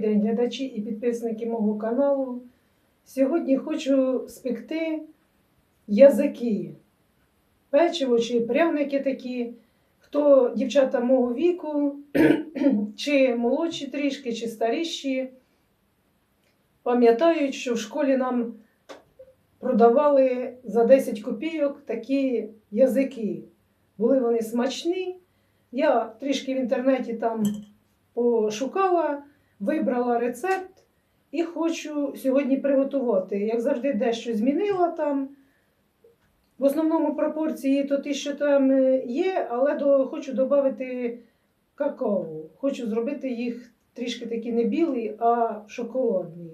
день, глядачі і підписники мого каналу. Сьогодні хочу спекти язики, печиво чи пряники такі. Хто дівчата мого віку, чи молодші трішки, чи старіші, пам'ятають, що в школі нам продавали за 10 копійок такі язики. Були вони смачні. Я трішки в інтернеті там пошукала, вибрала рецепт і хочу сьогодні приготувати. Як завжди, дещо змінила там. В основному пропорції то ті, що там е, є, але до, хочу додати какао. Хочу зробити їх трішки такі не білі, а шоколадні.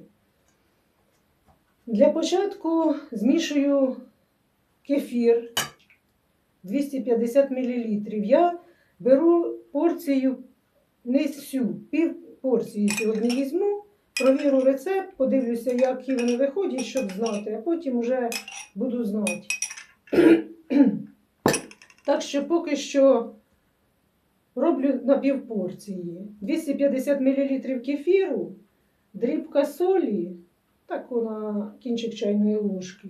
Для початку змішую кефір 250 мл. Я беру порцію, не всю, пів порції сьогодні візьму, провірю рецепт, подивлюся, які вони виходять, щоб знати, а потім вже буду знати. Так що поки що роблю на півпорції. 250 мл кефіру, дрібка солі, так на кінчик чайної ложки.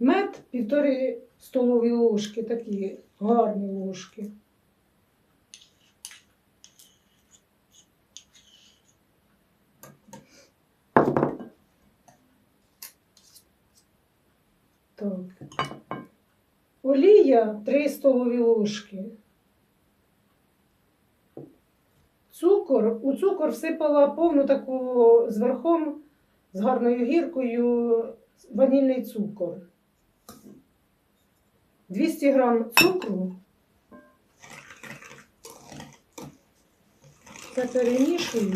Мед півтори столові ложки, такі гарні ложки. Так. Олія 3 столові ложки. Цукор. У цукор всипала повну таку з верхом, з гарною гіркою ванільний цукор. 200 грам цукру. Це перемішую.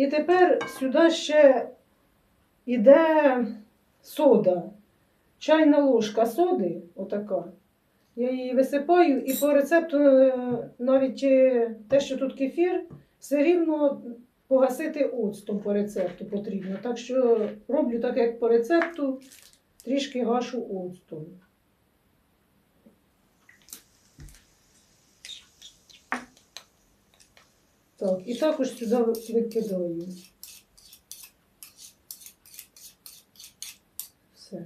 І тепер сюди ще йде сода. Чайна ложка соди, отака. Я її висипаю і по рецепту е, навіть е, те, що тут кефір, все рівно погасити оцтом по рецепту потрібно. Так що роблю так, як по рецепту, трішки гашу оцтом. Так, і також сюди викидаю. Все.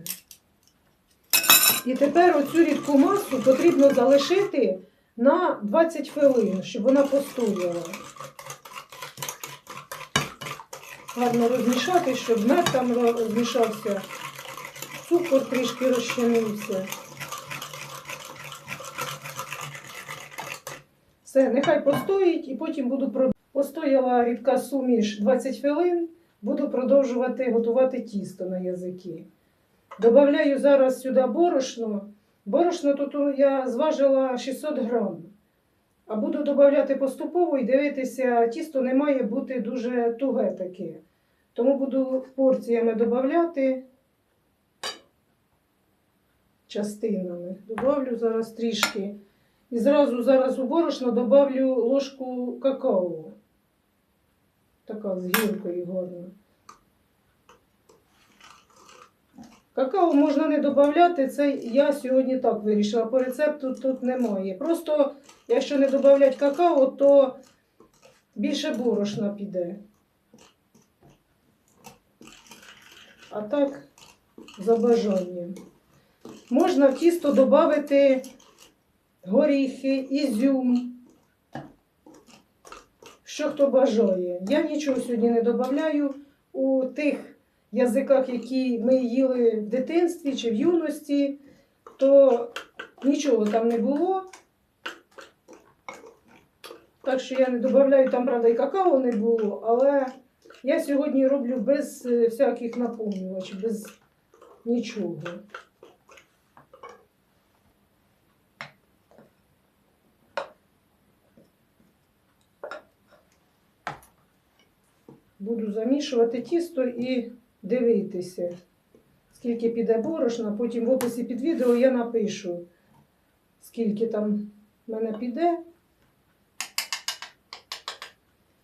І тепер оцю рідку масу потрібно залишити на 20 хвилин, щоб вона постояла. Гарно розмішати, щоб мед там розмішався, цукор трішки розчинився. Все, нехай постоїть і потім буду продовжувати. Постояла рідка суміш 20 хвилин, буду продовжувати готувати тісто на язики. Добавляю зараз сюди борошно. Борошно тут я зважила 600 грам. А буду додавати поступово і дивитися, тісто не має бути дуже туге таке. Тому буду порціями додавати частинами. Добавлю зараз трішки. І зразу зараз у борошно додавлю ложку какао. Така з гіркою гарна. Какао можна не додавати, це я сьогодні так вирішила. По рецепту тут немає. Просто, якщо не додавати какао, то більше борошна піде. А так, за бажанням. Можна в тісто додати горіхи, ізюм. Що хто бажає. Я нічого сьогодні не додаю у тих язиках, які ми їли в дитинстві чи в юності, то нічого там не було. Так що я не додаю, там, правда, і какао не було, але я сьогодні роблю без е, всяких наповнювачів, без нічого. Буду замішувати тісто і дивитися, скільки піде борошна. Потім в описі під відео я напишу, скільки там в мене піде.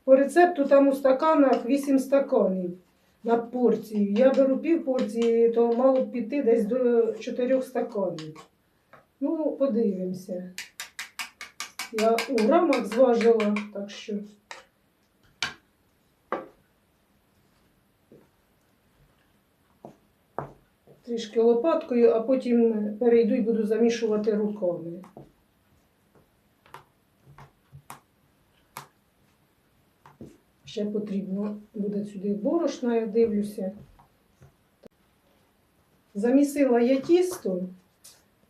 по рецепту там у стаканах 8 стаканів на порцію. Я беру пів порції, то мало б піти десь до 4 стаканів. Ну, подивимося. Я у грамах зважила, так що. Трішки лопаткою, а потім перейду і буду замішувати руками. Ще потрібно буде сюди борошна, я дивлюся. Замісила я тісто.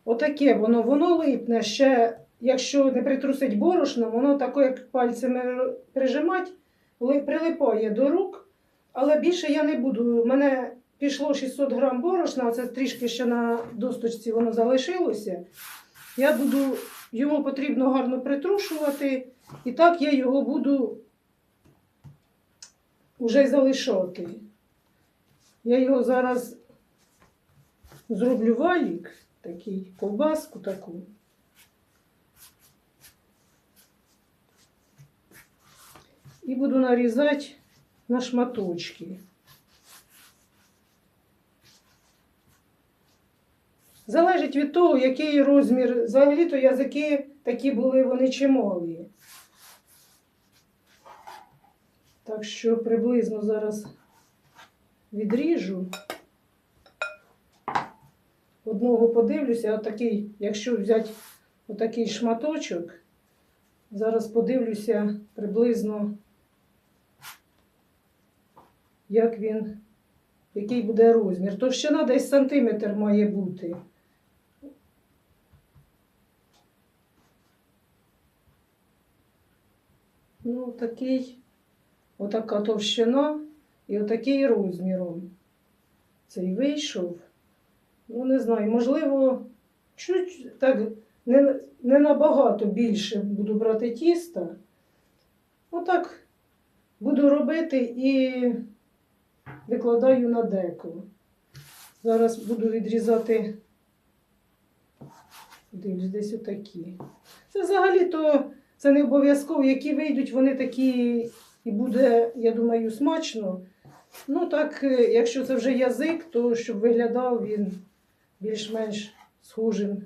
Отаке воно, воно липне ще, якщо не притрусить борошно, воно таке, як пальцями прижимать, прилипає до рук. Але більше я не буду. У мене пішло 600 грам борошна, це трішки ще на досточці воно залишилося. Я буду, йому потрібно гарно притрушувати, і так я його буду вже залишати. Я його зараз зроблю валік, такий, ковбаску таку. І буду нарізати на шматочки. Залежить від того, який розмір. Взагалі-то язики такі були, вони чималі. Так що приблизно зараз відріжу. Одного подивлюся, отакий, якщо взяти отакий шматочок, зараз подивлюся приблизно, як він, який буде розмір. Товщина десь сантиметр має бути. Ну, такий, отака товщина і отакий розміром. Цей вийшов. Ну, не знаю, можливо, чуть так не, не набагато більше буду брати тіста. Отак буду робити і викладаю на деко. Зараз буду відрізати дивлюсь, десь отакі. Це взагалі-то це не обов'язково, які вийдуть, вони такі і буде, я думаю, смачно. Ну так, е, якщо це вже язик, то щоб виглядав він більш-менш схожим.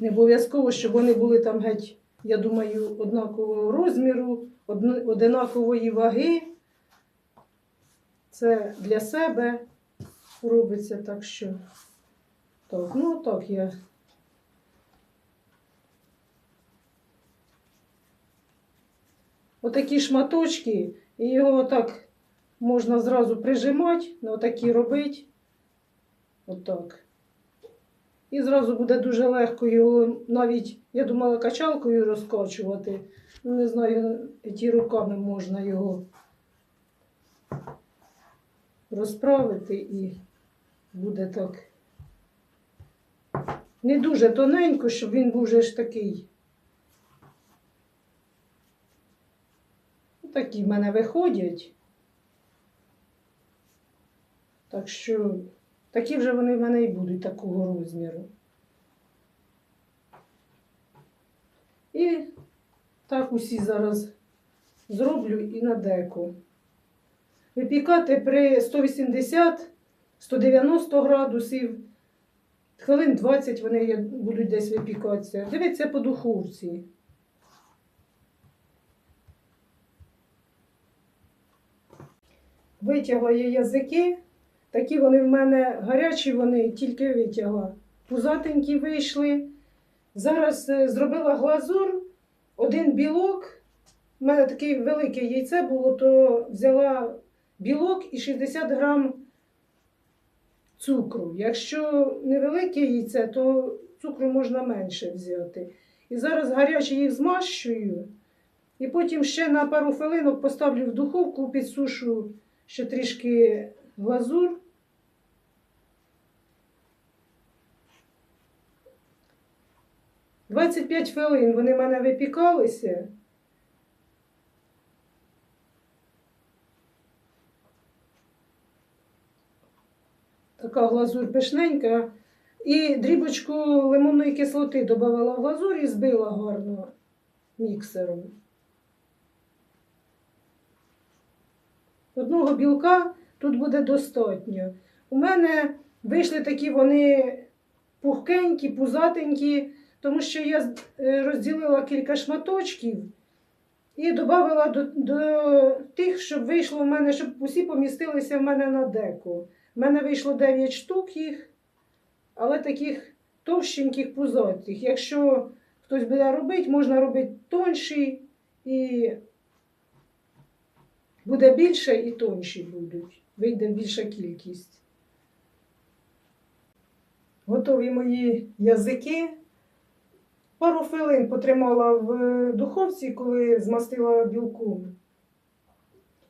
Не обов'язково, щоб вони були там геть, я думаю, однакового розміру, одн- одинакової ваги. Це для себе робиться так що. Так, ну так я. Отакі шматочки, і його отак можна зразу прижимати, отакі робити. Отак. І зразу буде дуже легко його навіть, я думала, качалкою розкачувати. Ну, не знаю, ті руками можна його розправити і буде так. Не дуже тоненько, щоб він був вже ж такий. Такі в мене виходять. Так що такі вже вони в мене і будуть такого розміру. І так усі зараз зроблю і на деку. Випікати при 180-190 градусів. Хвилин 20 вони будуть десь випікатися. Дивіться по духовці. Витягла я язики. Такі вони в мене гарячі, вони тільки витягла. Пузатенькі вийшли. Зараз е, зробила глазур, один білок. У мене таке велике яйце було, то взяла білок і 60 грам цукру. Якщо невелике яйце, то цукру можна менше взяти. І зараз гаряче їх змащую. І потім ще на пару хвилинок поставлю в духовку, підсушу ще трішки глазур. Двадцять п'ять хвилин вони в мене випікалися. Така глазур пишненька. І дрібочку лимонної кислоти додавала в глазур і збила гарно. міксером. Одного білка тут буде достатньо. У мене вийшли такі вони пухкенькі, пузатенькі, тому що я е, розділила кілька шматочків і додала до, до тих, щоб вийшло в мене, щоб усі помістилися в мене на деку. У мене вийшло 9 штук їх, але таких товщеньких пузатих. Якщо хтось буде робити, можна робити тонші і буде більше і тонші будуть. Вийде більша кількість. Готові мої язики. Пару хвилин потримала в е, духовці, коли змастила білком.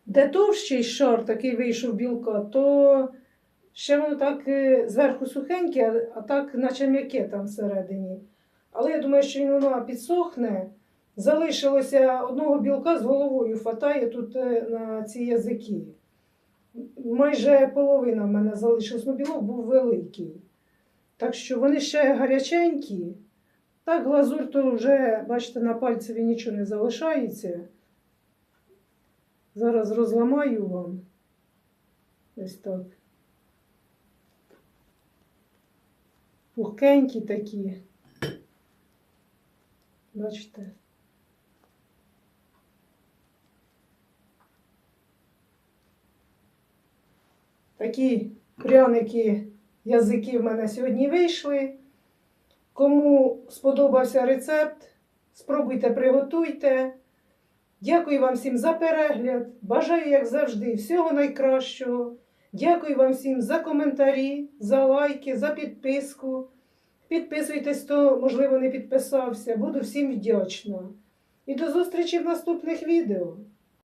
Де товщий шар такий вийшов білка, то ще воно так е, зверху сухеньке, а так, наче м'яке там всередині. Але я думаю, що він воно підсохне. Залишилося одного білка з головою, хватає тут е, на ці язики. Майже половина в мене залишилась, ну білок був великий. Так що вони ще гаряченькі. Так, глазурь то вже, бачите, на пальцеві нічого не залишається. Зараз розламаю вам. Ось так. Пухкенькі такі. Бачите? Такі пряники, язики в мене сьогодні вийшли. Кому сподобався рецепт, спробуйте, приготуйте. Дякую вам всім за перегляд. Бажаю, як завжди, всього найкращого. Дякую вам всім за коментарі, за лайки, за підписку. Підписуйтесь, хто, можливо, не підписався. Буду всім вдячна. І до зустрічі в наступних відео.